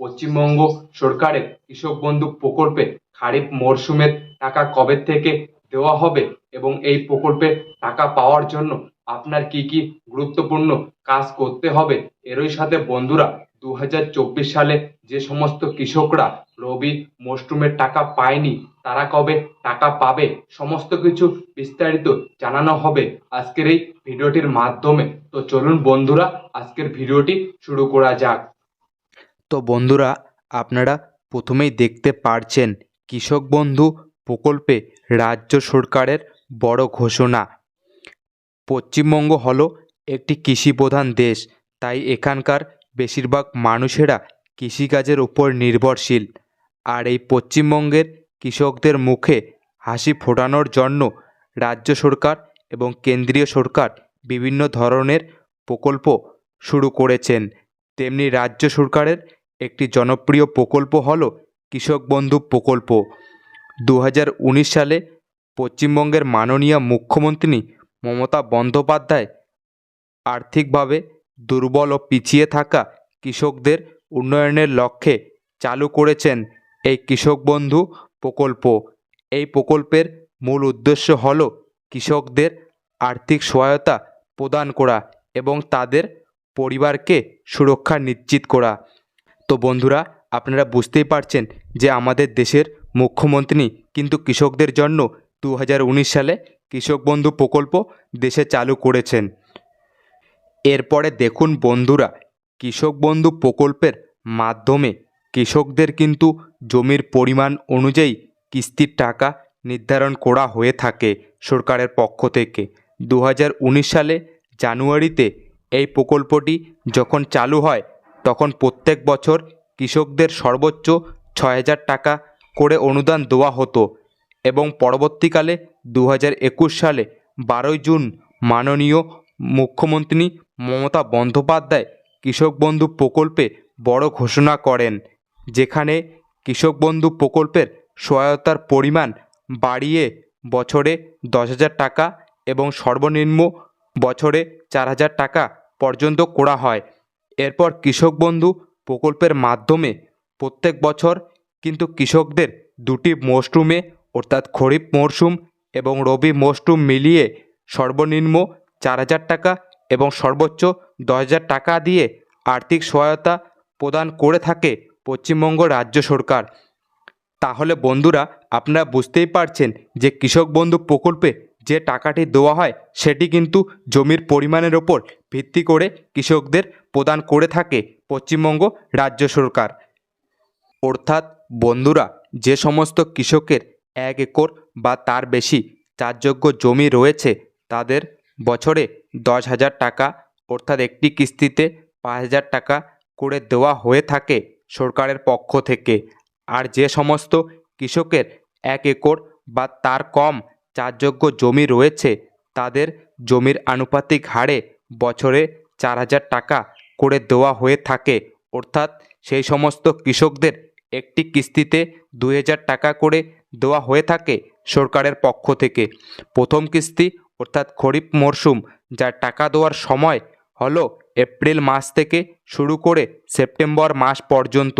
পশ্চিমবঙ্গ সরকারের কৃষক বন্ধু প্রকল্পে খারিফ মরশুমের টাকা কবে থেকে দেওয়া হবে এবং এই প্রকল্পে টাকা পাওয়ার জন্য আপনার কি কি গুরুত্বপূর্ণ কাজ করতে হবে? এরই সাথে বন্ধুরা দু হাজার চব্বিশ সালে যে সমস্ত কৃষকরা রবি মরশুমের টাকা পায়নি, তারা কবে টাকা পাবে? সমস্ত কিছু বিস্তারিত জানানো হবে আজকের এই ভিডিওটির মাধ্যমে। তো চলুন বন্ধুরা, আজকের ভিডিওটি শুরু করা যাক। তো বন্ধুরা, আপনারা প্রথমেই দেখতে পারছেন কৃষক বন্ধু প্রকল্পে রাজ্য সরকারের বড় ঘোষণা। পশ্চিমবঙ্গ হল একটি কৃষিপ্রধান দেশ, তাই এখানকার বেশিরভাগ মানুষেরা কৃষিকাজের উপর নির্ভরশীল। আর এই পশ্চিমবঙ্গের কৃষকদের মুখে হাসি ফোটানোর জন্য রাজ্য সরকার এবং কেন্দ্রীয় সরকার বিভিন্ন ধরনের প্রকল্প শুরু করেছেন। তেমনি রাজ্য সরকারের একটি জনপ্রিয় প্রকল্প হলো কৃষক বন্ধু প্রকল্প। দু হাজার উনিশ সালে পশ্চিমবঙ্গের মাননীয় মুখ্যমন্ত্রী মমতা বন্দ্যোপাধ্যায় আর্থিকভাবে দুর্বল ও পিছিয়ে থাকা কৃষকদের উন্নয়নের লক্ষ্যে চালু করেছেন এই কৃষক বন্ধু প্রকল্প। এই প্রকল্পের মূল উদ্দেশ্য হল কৃষকদের আর্থিক সহায়তা প্রদান করা এবং তাদের পরিবারকে সুরক্ষা নিশ্চিত করা। তো বন্ধুরা, আপনারা বুঝতেই পারছেন যে আমাদের দেশের মুখ্যমন্ত্রী কিন্তু কৃষকদের জন্য দু হাজার উনিশ সালে কৃষক বন্ধু প্রকল্প দেশে চালু করেছেন। এরপরে দেখুন বন্ধুরা, কৃষক বন্ধু প্রকল্পের মাধ্যমে কৃষকদের কিন্তু জমির পরিমাণ অনুযায়ী কিস্তির টাকা নির্ধারণ করা হয়ে থাকে সরকারের পক্ষ থেকে। দু হাজার উনিশ সালে জানুয়ারিতে এই প্রকল্পটি যখন চালু হয় তখন প্রত্যেক বছর কৃষকদের সর্বোচ্চ ছয় হাজার টাকা করে অনুদান দেওয়া হতো এবং পরবর্তীকালে দু সালে বারোই জুন মাননীয় মুখ্যমন্ত্রী মমতা বন্দ্যোপাধ্যায় কৃষক বন্ধু প্রকল্পে বড় ঘোষণা করেন, যেখানে কৃষক বন্ধু প্রকল্পের সহায়তার পরিমাণ বাড়িয়ে বছরে দশ হাজার টাকা এবং সর্বনিম্ন বছরে চার হাজার টাকা পর্যন্ত করা হয়। এরপর কৃষক বন্ধু প্রকল্পের মাধ্যমে প্রত্যেক বছর কিন্তু কৃষকদের দুটি মরশুমে অর্থাৎ খরিফ মরশুম এবং রবি মরশুম মিলিয়ে সর্বনিম্ন চার হাজার টাকা এবং সর্বোচ্চ দশ হাজার টাকা দিয়ে আর্থিক সহায়তা প্রদান করে থাকে পশ্চিমবঙ্গ রাজ্য সরকার। তাহলে বন্ধুরা, আপনারা বুঝতেই পারছেন যে কৃষক বন্ধু প্রকল্পে যে টাকাটি দেওয়া হয়, সেটি কিন্তু জমির পরিমাণের ওপর ভিত্তি করে কৃষকদের প্রদান করে থাকে পশ্চিমবঙ্গ রাজ্য সরকার। অর্থাৎ বন্ধুরা, যে সমস্ত কৃষকের এক একর বা তার বেশি চাষযোগ্য জমি রয়েছে, তাদের বছরে দশ হাজার টাকা, অর্থাৎ একটি কিস্তিতে পাঁচ হাজার টাকা করে দেওয়া হয়ে থাকে সরকারের পক্ষ থেকে। আর যে সমস্ত কৃষকের এক একর বা তার কম চাষযোগ্য জমি রয়েছে, তাদের জমির আনুপাতিক হারে বছরে চার হাজার টাকা করে দেওয়া হয়ে থাকে। অর্থাৎ সেই সমস্ত কৃষকদের একটি কিস্তিতে দুই হাজার টাকা করে দেওয়া হয়ে থাকে সরকারের পক্ষ থেকে। প্রথম কিস্তি, অর্থাৎ খরিফ মরশুম যার টাকা দেওয়ার সময় হলো এপ্রিল মাস থেকে শুরু করে সেপ্টেম্বর মাস পর্যন্ত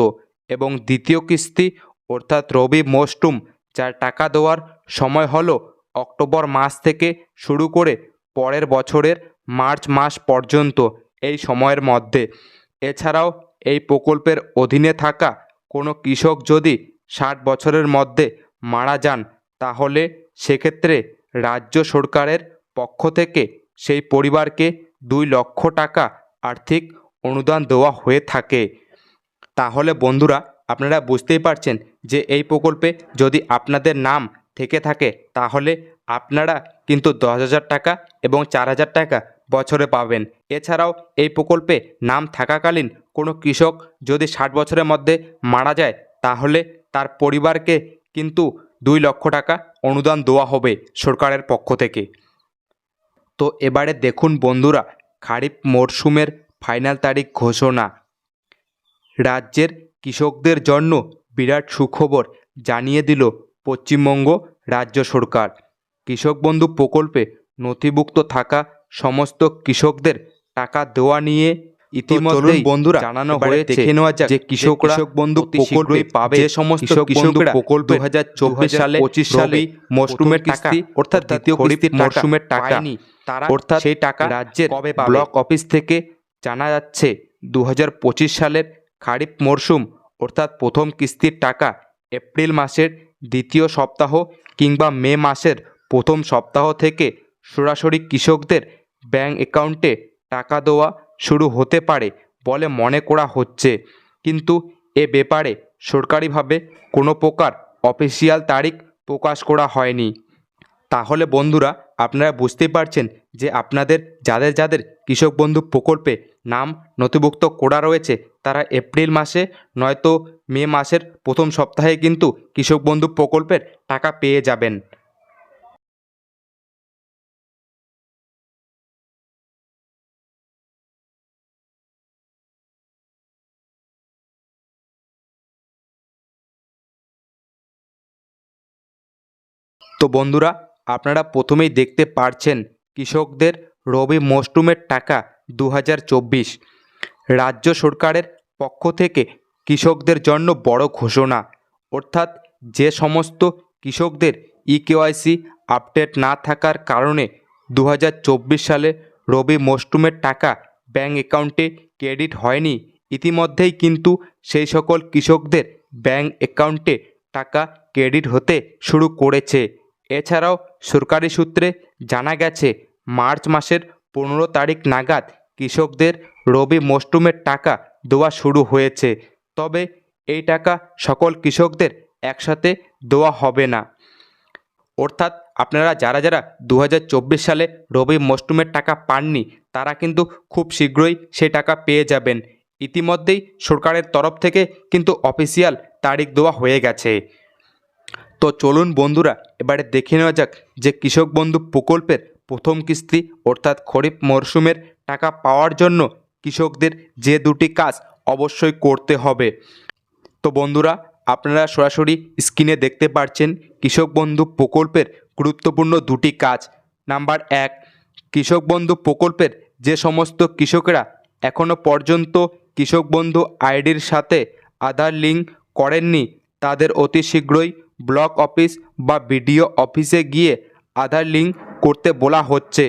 এবং দ্বিতীয় কিস্তি, অর্থাৎ রবি মরশুম যার টাকা দেওয়ার সময় হলো অক্টোবর মাস থেকে শুরু করে পরের বছরের মার্চ মাস পর্যন্ত এই সময়ের মধ্যে। এছাড়াও এই প্রকল্পের অধীনে থাকা কোনো কৃষক যদি ষাট বছরের মধ্যে মারা যান, তাহলে সেক্ষেত্রে রাজ্য সরকারের পক্ষ থেকে সেই পরিবারকে দুই লক্ষ টাকা আর্থিক অনুদান দেওয়া হয়ে থাকে। তাহলে বন্ধুরা, আপনারা বুঝতেই পারছেন যে এই প্রকল্পে যদি আপনাদের নাম থেকে থাকে, তাহলে আপনারা কিন্তু দশ হাজার টাকা এবং চার হাজার টাকা বছরে পাবেন। এছাড়াও এই প্রকল্পে নাম থাকাকালীন কোনো কৃষক যদি ষাট বছরের মধ্যে মারা যায়, তাহলে তার পরিবারকে কিন্তু দুই লক্ষ টাকা অনুদান দেওয়া হবে সরকারের পক্ষ থেকে। তো এবারে দেখুন বন্ধুরা, খারিফ মরশুমের ফাইনাল তারিখ ঘোষণা। রাজ্যের কৃষকদের জন্য বিরাট সুখবর জানিয়ে দিল পশ্চিমবঙ্গ রাজ্য সরকার। কৃষক বন্ধু প্রকল্পে নথিভুক্ত থাকা সমস্ত কৃষকদের টাকা দেওয়া নিয়ে ইতিমধ্যে বন্ধুরা জানানো হয়ে দেখে নেওয়া যাক যে কৃষকরা কৃষক বন্ধু প্রকল্পে পাবে। যে সমস্ত কৃষকরা প্রকল্প দু হাজার চব্বিশ সালে পঁচিশ সালে মরশুমের টাকা অর্থাৎ দ্বিতীয় কিস্তির মরশুমের টাকা তারা অর্থাৎ সেই টাকা রাজ্যের কবে ব্লক অফিস থেকে জানা যাচ্ছে দু হাজার পঁচিশ সালের খারিফ মরশুম অর্থাৎ প্রথম কিস্তির টাকা এপ্রিল মাসের দ্বিতীয় সপ্তাহ কিংবা মে মাসের প্রথম সপ্তাহ থেকে সরাসরি কৃষকদের ব্যাঙ্ক অ্যাকাউন্টে টাকা দেওয়া শুরু হতে পারে বলে মনে করা হচ্ছে। কিন্তু এ ব্যাপারে সরকারিভাবে কোনো প্রকার অফিসিয়াল তারিখ প্রকাশ করা হয়নি। তাহলে বন্ধুরা আপনারা বুঝতেই পারছেন যে আপনাদের, যাদের যাদের কৃষক বন্ধু প্রকল্পে নাম নথিভুক্ত করা রয়েছে, তারা এপ্রিল মাসে নয়তো মে মাসের প্রথম সপ্তাহে কিন্তু কৃষক বন্ধু প্রকল্পের টাকা পেয়ে যাবেন। তো বন্ধুরা আপনারা প্রথমেই দেখতে পারছেন কৃষকদের রবি মরশুমের টাকা দু হাজার চব্বিশ। রাজ্য সরকারের পক্ষ থেকে কৃষকদের জন্য বড় ঘোষণা। অর্থাৎ যে সমস্ত কৃষকদের ই কেওয়াইসি আপডেট না থাকার কারণে দু হাজার চব্বিশ সালে রবি মরশুমের টাকা ব্যাঙ্ক অ্যাকাউন্টে ক্রেডিট হয়নি। ইতিমধ্যেই কিন্তু সেই সকল কৃষকদের ব্যাঙ্ক অ্যাকাউন্টে টাকা ক্রেডিট হতে শুরু করেছে। এছাড়াও সরকারি সূত্রে জানা গেছে, মার্চ মাসের পনেরো তারিখ নাগাদ কৃষকদের রবি মরশুমের টাকা দেওয়া শুরু হয়েছে। তবে এই টাকা সকল কৃষকদের একসাথে দেওয়া হবে না। অর্থাৎ আপনারা যারা যারা দু হাজার চব্বিশ সালে রবি মরশুমের টাকা পাননি, তারা কিন্তু খুব শীঘ্রই সেই টাকা পেয়ে যাবেন। ইতিমধ্যেই সরকারের তরফ থেকে কিন্তু অফিসিয়াল তারিখ দেওয়া হয়ে গেছে। তো চলুন বন্ধুরা, এবারে দেখে নেওয়া যাক যে কৃষক বন্ধু প্রকল্পের প্রথম কিস্তি অর্থাৎ খরিফ মরশুমের টাকা পাওয়ার জন্য কৃষকদের যে দুটি কাজ অবশ্যই করতে হবে। তো বন্ধুরা, আপনারা সরাসরি স্ক্রিনে দেখতে পাচ্ছেন কৃষক বন্ধু প্রকল্পের গুরুত্বপূর্ণ দুটি কাজ। নাম্বার এক, কৃষক বন্ধু প্রকল্পের যে সমস্ত কৃষকেরা এখনও পর্যন্ত কৃষক বন্ধু আইডির সাথে আধার লিঙ্ক করেননি, তাদের অতি শীঘ্রই ব্লক অফিস বা বিডিও অফিসে গিয়ে আধার লিঙ্ক করতে বলা হচ্ছে।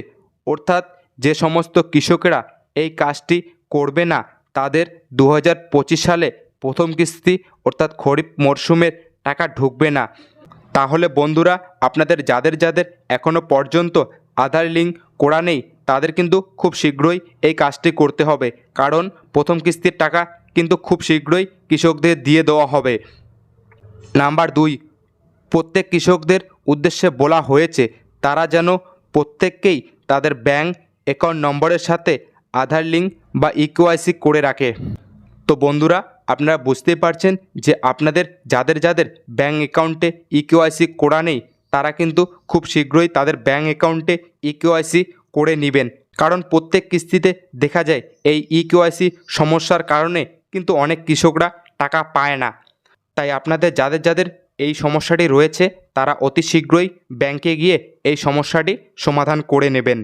অর্থাৎ যে সমস্ত কৃষকেরা এই কাজটি করবে না, তাদের দু হাজার পঁচিশ সালে প্রথম কিস্তি অর্থাৎ খরিফ মরশুমের টাকা ঢুকবে না। তাহলে বন্ধুরা, আপনাদের যাদের যাদের এখনও পর্যন্ত আধার লিঙ্ক করা নেই, তাদের কিন্তু খুব শীঘ্রই এই কাজটি করতে হবে। কারণ প্রথম কিস্তির টাকা কিন্তু খুব শীঘ্রই কৃষকদের দিয়ে দেওয়া হবে। নাম্বার দুই প্রত্যেক কৃষকদের উদ্দেশ্যে বলা হয়েছে, তারা যেন প্রত্যেককেই তাদের ব্যাংক অ্যাকাউন্ট নম্বরের সাথে আধার লিঙ্ক বা ইকেওয়াইসি করে রাখে। তো বন্ধুরা, আপনারা বুঝতেই পারছেন যে আপনাদের যাদের যাদের ব্যাংক অ্যাকাউন্টে ইকেওয়াইসি করা নেই, তারা কিন্তু খুব শীঘ্রই তাদের ব্যাংক অ্যাকাউন্টে ইকেওয়াইসি করে নেবেন। কারণ প্রত্যেক কিস্তিতে দেখা যায় এই ইকেওয়াইসি সমস্যার কারণে কিন্তু অনেক কৃষকরা টাকা পায় না। তাই আপনাদের যাদের যাদের এই সমস্যাটি রয়েছে, তারা অতি শীঘ্রই ব্যাংকে গিয়ে এই সমস্যাটি সমাধান করে নেবেন।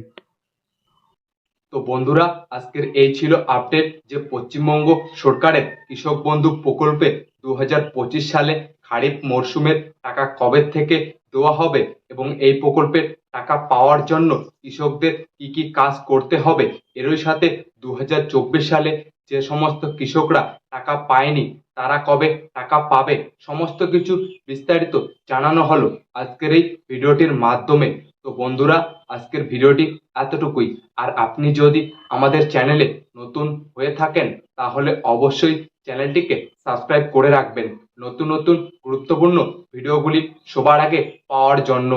তো বন্ধুরা, আজকের এই ছিল আপডেট যে পশ্চিমবঙ্গ সরকারের কৃষক বন্ধু প্রকল্পে দু হাজার পঁচিশ সালে খারিফ মরশুমের টাকা কবে থেকে দেওয়া হবে এবং এই প্রকল্পের টাকা পাওয়ার জন্য কৃষকদের কি কি কাজ করতে হবে, এরই সাথে দু হাজার চব্বিশ সালে যে সমস্ত কৃষকরা টাকা পায়নি তারা কবে টাকা পাবে? সমস্ত কিছু বিস্তারিত জানানো হলো আজকের এই ভিডিওটির মাধ্যমে। তো বন্ধুরা, আজকের ভিডিওটি এতটুকুই। আর আপনি যদি আমাদের চ্যানেলে নতুন হয়ে থাকেন, তাহলে অবশ্যই চ্যানেলটিকে সাবস্ক্রাইব করে রাখবেন। নতুন নতুন গুরুত্বপূর্ণ ভিডিওগুলি সবার আগে পাওয়ার জন্য।